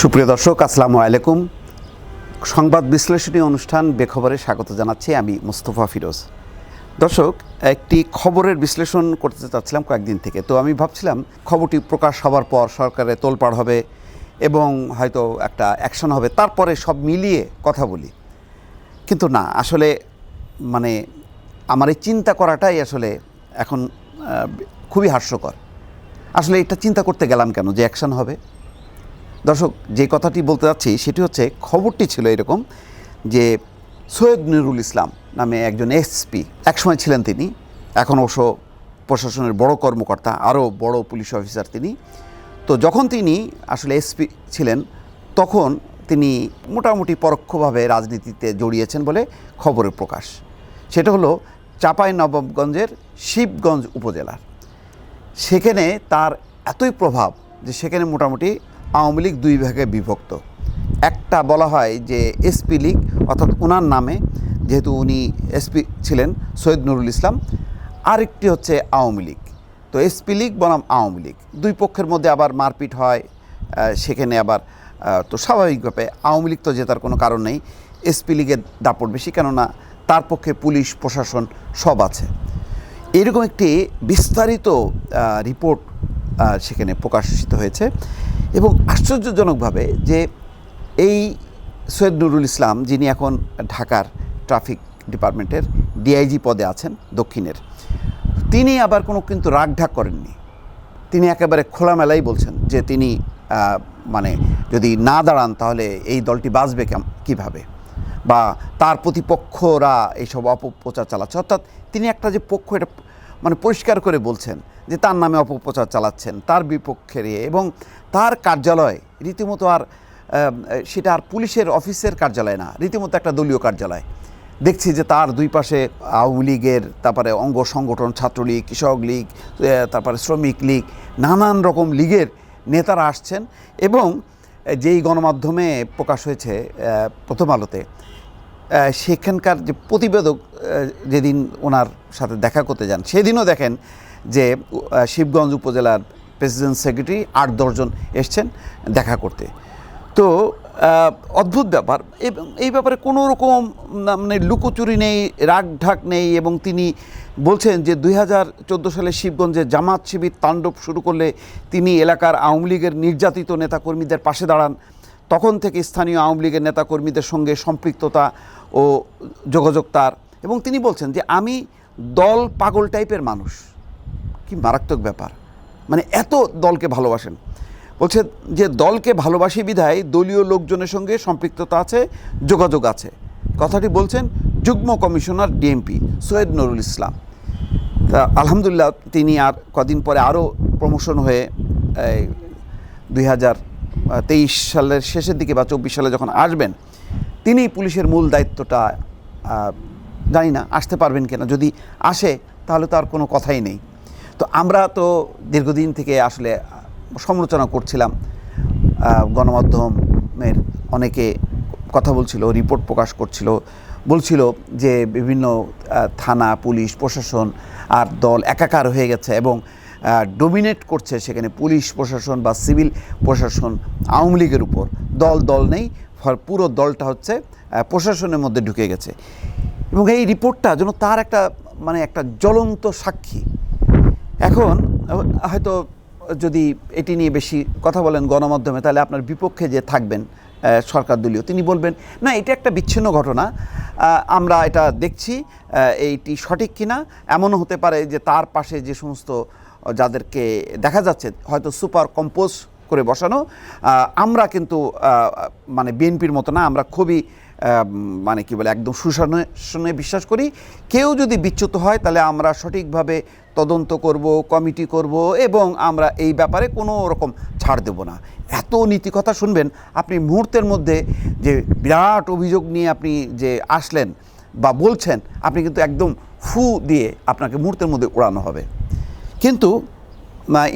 সুপ্রিয় দর্শক, আসসালামু আলাইকুম। সংবাদ বিশ্লেষণী অনুষ্ঠান বেখবরে স্বাগত জানাচ্ছি আমি মুস্তফা ফিরোজ। দর্শক, একটি খবরের বিশ্লেষণ করতে চাচ্ছিলাম কয়েকদিন থেকে। তো আমি ভাবছিলাম, খবরটি প্রকাশ হওয়ার পর সরকারে তোলপাড় হবে এবং হয়তো একটা অ্যাকশন হবে। তারপরে সব মিলিয়ে কথা বলি। কিন্তু না, আসলে মানে আমার এই চিন্তা করাটাই আসলে এখন খুবই হাস্যকর। আসলে এটা চিন্তা করতে গেলাম কেন যে অ্যাকশন হবে? দর্শক, যে কথাটি বলতে যাচ্ছি সেটি হচ্ছে, খবরটি ছিল এরকম যে সৈয়দ নুরুল ইসলাম নামে একজন এসপি একসময় ছিলেন তিনি, এখন অবশ্য প্রশাসনের বড় কর্মকর্তা, আরও বড় পুলিশ অফিসার তিনি। তো যখন তিনি আসলে এসপি ছিলেন, তখন তিনি মোটামুটি পরোক্ষভাবে রাজনীতিতে জড়িয়েছেন বলে খবরের প্রকাশ। সেটা হলো চাঁপাই নবাবগঞ্জের শিবগঞ্জ উপজেলার। সেখানে তার এতই প্রভাব যে সেখানে মোটামুটি আওয়ামী লীগ দুই ভাগে বিভক্ত। একটা বলা হয় যে এসপি লীগ, অর্থাৎ ওনার নামে, যেহেতু উনি এসপি ছিলেন সৈয়দ নুরুল ইসলাম, আরেকটি হচ্ছে আওয়ামী লীগ। তো এসপি লীগ বনাম আওয়ামী লীগ। দুই পক্ষের মধ্যে আবার মারপিট হয় সেখানে আবার তো স্বাভাবিকভাবে আওয়ামী লীগ তো জেতার কোনো কারণ নেই। এসপি লীগের দাপট বেশি, কেননা তার পক্ষে পুলিশ, প্রশাসন সব আছে। এরকম একটি বিস্তারিত রিপোর্ট সেখানে প্রকাশিত হয়েছে এবং আশ্চর্যজনকভাবে যে এই সৈয়দ নুরুল ইসলাম, যিনি এখন ঢাকার ট্রাফিক ডিপার্টমেন্টের ডিআইজি পদে আছেন দক্ষিণের, তিনি আবার কোনো কিন্তু রাগঢাক করেননি। তিনি একেবারে খোলামেলাই বলছেন যে তিনি মানে যদি না দাঁড়ান, তাহলে এই দলটি বাঁচবে কীভাবে? বা তার প্রতিপক্ষরা এইসব অপপ্রচার চালাচ্ছে। অর্থাৎ তিনি একটা যে পক্ষ, এটা মানে পরিষ্কার করে বলছেন যে তার নামে অপপ্রচার চালাচ্ছেন, তার বিপক্ষে এবং তার কার্যালয়, রীতিমতো আর সেটা আর পুলিশের অফিসের কার্যালয় না, রীতিমতো একটা দলীয় কার্যালয়। দেখছি যে তার দুই পাশে আওয়ামী লীগের, তারপরে অঙ্গ সংগঠন, ছাত্রলীগ, কৃষক লীগ তারপরে শ্রমিক লীগ, নানান রকম লীগের নেতারা আসছেন। এবং যেই গণমাধ্যমে প্রকাশ হয়েছে প্রথম আলোতে সেখানকার যে প্রতিবেদক যেদিন ওনার সাথে দেখা করতে যান, সেদিনও দেখেন যে শিবগঞ্জ উপজেলার প্রেসিডেন্ট সেক্রেটারি আট দশজন এসছেন দেখা করতে। তো অদ্ভুত ব্যাপার। এবং এই ব্যাপারে কোনো রকম মানে লুকোচুরি নেই রাগ ঢাক নেই এবং তিনি বলছেন যে দুই হাজার চোদ্দ সালে শিবগঞ্জে জামাত শিবির তাণ্ডব শুরু করলে তিনি এলাকার আওয়ামী লীগের নির্যাতিত নেতাকর্মীদের পাশে দাঁড়ান। তখন থেকে স্থানীয় আওয়ামী লীগের নেতাকর্মীদের সঙ্গে সম্পৃক্ততা ও যোগাযোগ তার। এবং তিনি বলছেন যে আমি দল পাগল টাইপের মানুষ। কি মারাত্মক ব্যাপার। মানে এত দলকে ভালোবাসেন। বলছে যে দলকে ভালোবাসি বিধায় দলীয় লোকজনের সঙ্গে সম্পৃক্ততা আছে, যোগাযোগ আছে। কথাটি বলছেন যুগ্ম কমিশনার ডিএমপি সৈয়দ নুরুল ইসলাম। তা আলহামদুলিল্লাহ তিনি আর কদিন পরে আরও প্রমোশন হয়ে দুই হাজার তেইশ সালের শেষের দিকে বা চব্বিশ সালে যখন আসবেন, তিনি পুলিশের মূল দায়িত্বটা জানি না, আসতে পারবেন কিনা। যদি আসে, তাহলে তো আর কোনো কথাই নেই। তো আমরা তো দীর্ঘদিন থেকে আসলে সমালোচনা করছিলাম। গণমাধ্যমের অনেকে কথা বলছিল রিপোর্ট প্রকাশ করছিল, বলছিল যে বিভিন্ন থানা, পুলিশ, প্রশাসন আর দল একাকার হয়ে গেছে এবং ডোমিনেট করছে সেখানে পুলিশ প্রশাসন বা সিভিল প্রশাসন, আওয়ামী লীগের উপর। দল দল নেই পুরো দলটা হচ্ছে প্রশাসনের মধ্যে ঢুকে গেছে। এবং এই রিপোর্টটা যেন তার একটা মানে একটা জ্বলন্ত সাক্ষী। এখন হয়তো যদি এটি নিয়ে বেশি কথা বলেন গণমাধ্যমে, তাহলে আপনার বিপক্ষে যে থাকবেন সরকার দলীয়, তিনি বলবেন, না, এটা একটা বিচ্ছিন্ন ঘটনা। আমরা এটা দেখছি এইটি সঠিক কিনা? এমনও হতে পারে যে তার পাশে যে সমস্ত যাদেরকে দেখা যাচ্ছে, হয়তো সুপার কম্পোজ করে বসানো আমরা কিন্তু মানে বিএনপির মতো না, আমরা খুবই মানে কি বলে, একদম সুশাসনে বিশ্বাস করি। কেউ যদি বিচ্যুত হয়, তাহলে আমরা সঠিকভাবে তদন্ত করব, কমিটি করব এবং আমরা এই ব্যাপারে কোনো রকম ছাড় দেব না। এত নীতি কথা শুনবেন, আপনি মুহূর্তের মধ্যে যে বিরাট অভিযোগ নিয়ে আপনি যে আসলেন বা বলছেন, আপনি কিন্তু একদম ফু দিয়ে আপনাকে মুহূর্তের মধ্যে উড়ানো হবে। কিন্তু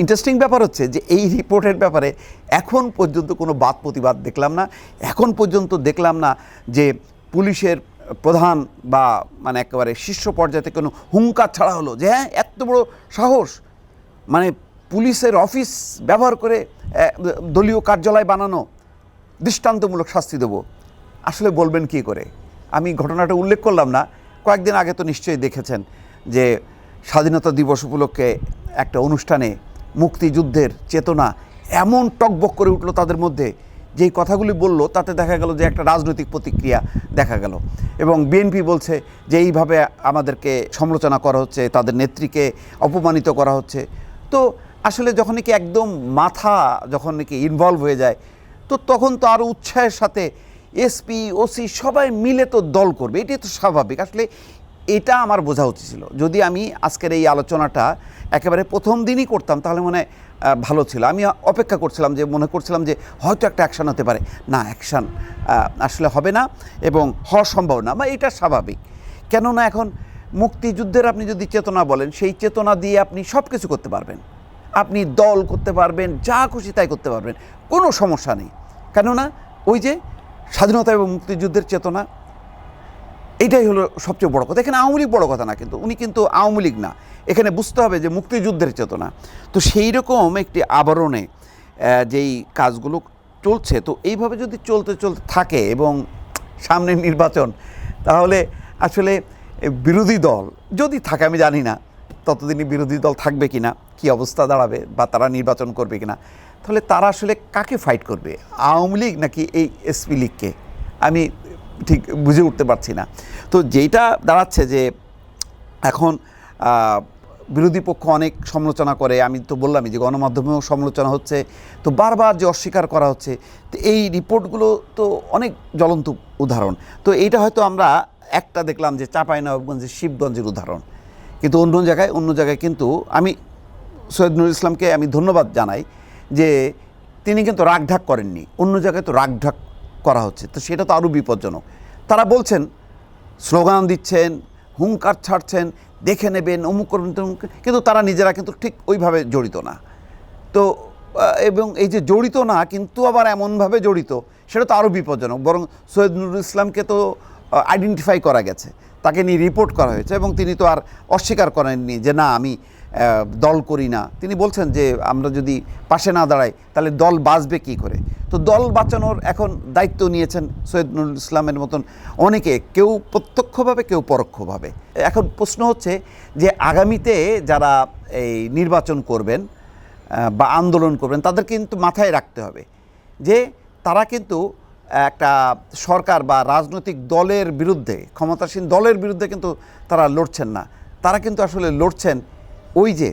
ইন্টারেস্টিং ব্যাপার হচ্ছে যে এই রিপোর্টের ব্যাপারে এখন পর্যন্ত কোনো বাদ প্রতিবাদ দেখলাম না। এখন পর্যন্ত দেখলাম না যে পুলিশের প্রধান বা মানে একেবারে শীর্ষ পর্যায়ে কোনো হুঙ্কার ছাড়া হলো যে হ্যাঁ এত বড় সাহস। মানে পুলিশের অফিস ব্যবহার করে দলীয় কার্যালয় বানানো, দৃষ্টান্তমূলক শাস্তি দেবো। আসলে বলবেন কি করে? আমি ঘটনাটা উল্লেখ করলাম না। কয়েকদিন আগে তো নিশ্চয়ই দেখেছেন যে স্বাধীনতা দিবস উপলক্ষে একটা অনুষ্ঠানে মুক্তিযুদ্ধের চেতনা এমন টকবক করে উঠল তাদের মধ্যে যেই কথাগুলি বলল তাতে দেখা গেল যে একটা রাজনৈতিক প্রতিক্রিয়া দেখা গেল। এবং বিএনপি বলছে যে এইভাবে আমাদেরকে সমালোচনা করা হচ্ছে তাদের নেত্রীকে অপমানিত করা হচ্ছে। তো আসলে যখন নাকি একদম মাথা যখন নাকি ইনভলভ হয়ে যায় তো তখন তো আরও উৎসাহের সাথে এসপি ওসি সবাই মিলে তো দল করবে এটাই তো স্বাভাবিক। আসলে এটা আমার বোঝা উচিত ছিল। যদি আমি আজকের এই আলোচনাটা একেবারে প্রথম দিনই করতাম তাহলে মনে হয়, ভালো ছিল। আমি অপেক্ষা করছিলাম যে, মনে করছিলাম যে, হয়তো একটা অ্যাকশান হতে পারে। না অ্যাকশান আসলে হবে না এবং হওয়া সম্ভব না বা এটা স্বাভাবিক। কেননা এখন মুক্তিযুদ্ধের আপনি যদি চেতনা বলেন, সেই চেতনা দিয়ে আপনি সব কিছু করতে পারবেন। আপনি দল করতে পারবেন, যা খুশি তাই করতে পারবেন। কোনো সমস্যা নেই। কেননা ওই যে স্বাধীনতা এবং মুক্তিযুদ্ধের চেতনা এটাই হলো সবচেয়ে বড় কথা। এখানে আওয়ামী লীগ বড় কথা না, কিন্তু উনি কিন্তু আওয়ামী লীগ না। এখানে বুঝতে হবে যে মুক্তিযুদ্ধের চেতনা। তো সেই রকম একটি আবরণে যেই কাজগুলো চলছে, তো এইভাবে যদি চলতে চলতে থাকে এবং সামনে নির্বাচন, তাহলে আসলে বিরোধী দল যদি থাকে, আমি জানি না ততদিনই বিরোধী দল থাকবে কি না, কী অবস্থা দাঁড়াবে বা তারা নির্বাচন করবে কি না, তাহলে তারা আসলে কাকে ফাইট করবে? আওয়ামী লীগ নাকি এই এসপি লীগকে? আমি ঠিক বুঝে উঠতে পারছি না। তো যেইটা দাঁড়াচ্ছে যে এখন বিরোধী পক্ষ অনেক সমালোচনা করে, আমি তো বললামই যে গণমাধ্যমেও সমালোচনা হচ্ছে, তো বারবার যে অস্বীকার করা হচ্ছে, তো এই রিপোর্টগুলো তো অনেক জ্বলন্ত উদাহরণ। তো এইটা হয়তো আমরা একটা দেখলাম যে চাঁপাইনবাবগঞ্জের শিবগঞ্জের উদাহরণ। কিন্তু অন্য জায়গায় অন্য জায়গায় কিন্তু আমি সৈয়দ নুরুল ইসলামকে আমি ধন্যবাদ জানাই যে তিনি কিন্তু রাগঢাক করেননি। অন্য জায়গায় তো রাগঢাক করা হচ্ছে। তো সেটা তো আরও বিপজ্জনক। তারা বলছেন, স্লোগান দিচ্ছেন, হুঙ্কার ছাড়ছেন, দেখে নেবেন, অমুক করবেন কিন্তু তারা নিজেরা কিন্তু ঠিক ওইভাবে জড়িত না। তো এবং এই যে জড়িত না, কিন্তু আবার এমনভাবে জড়িত, সেটা তো আরও বিপজ্জনক। বরং সৈয়দ নুরুল ইসলামকে তো আইডেন্টিফাই করা গেছে। তাকে নিয়ে রিপোর্ট করা হয়েছে এবং তিনি তো আর অস্বীকার করেননি যে, না, আমি দল করি না। তিনি বলছেন যে, আমরা যদি পাশে না দাঁড়াই, তাহলে দল বাঁচবে কি করে? তো দল বাঁচানোর এখন দায়িত্ব নিয়েছেন সৈয়দ নুরুল ইসলামের মতন অনেকে, কেউ প্রত্যক্ষভাবে, কেউ পরোক্ষভাবে। এখন প্রশ্ন হচ্ছে যে, আগামীতে যারা এই নির্বাচন করবেন বা আন্দোলন করবেন, তাদের কিন্তু মাথায় রাখতে হবে যে, তারা কিন্তু একটা সরকার বা রাজনৈতিক দলের বিরুদ্ধে, ক্ষমতাসীন দলের বিরুদ্ধে কিন্তু তারা লড়ছেন না। তারা কিন্তু আসলে লড়ছেন ওই যে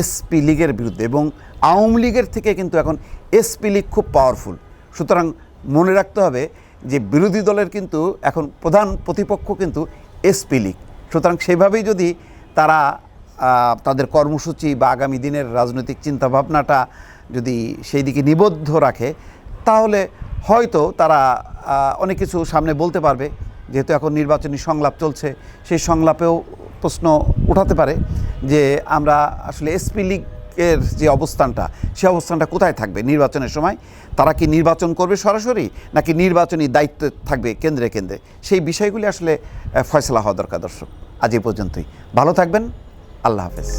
এসপি লীগের বিরুদ্ধে এবং আওয়ামী লীগের থেকে কিন্তু এখন এসপি লীগ খুব পাওয়ারফুল সুতরাং মনে রাখতে হবে যে বিরোধী দলের কিন্তু এখন প্রধান প্রতিপক্ষ কিন্তু এসপি লীগ। সুতরাং সেভাবেই যদি তারা তাদের কর্মসূচি বা আগামী দিনের রাজনৈতিক চিন্তাভাবনাটা যদি সেই দিকে নিবদ্ধ রাখে, তাহলে হয়তো তারা অনেক কিছু সামনে বলতে পারবে। যেহেতু এখন নির্বাচনী সংলাপ চলছে, সেই সংলাপেও প্রশ্ন উঠাতে পারে যে আমরা আসলে এসপি লীগের যে অবস্থানটা, সে অবস্থানটা কোথায় থাকবে নির্বাচনের সময়? তারা কি নির্বাচন করবে সরাসরি, নাকি নির্বাচনী দায়িত্ব থাকবে কেন্দ্রে কেন্দ্রে? সেই বিষয়গুলি আসলে ফয়সলা হওয়া দরকার দর্শক। আজ এই পর্যন্তই। ভালো থাকবেন। আল্লাহ হাফেজ।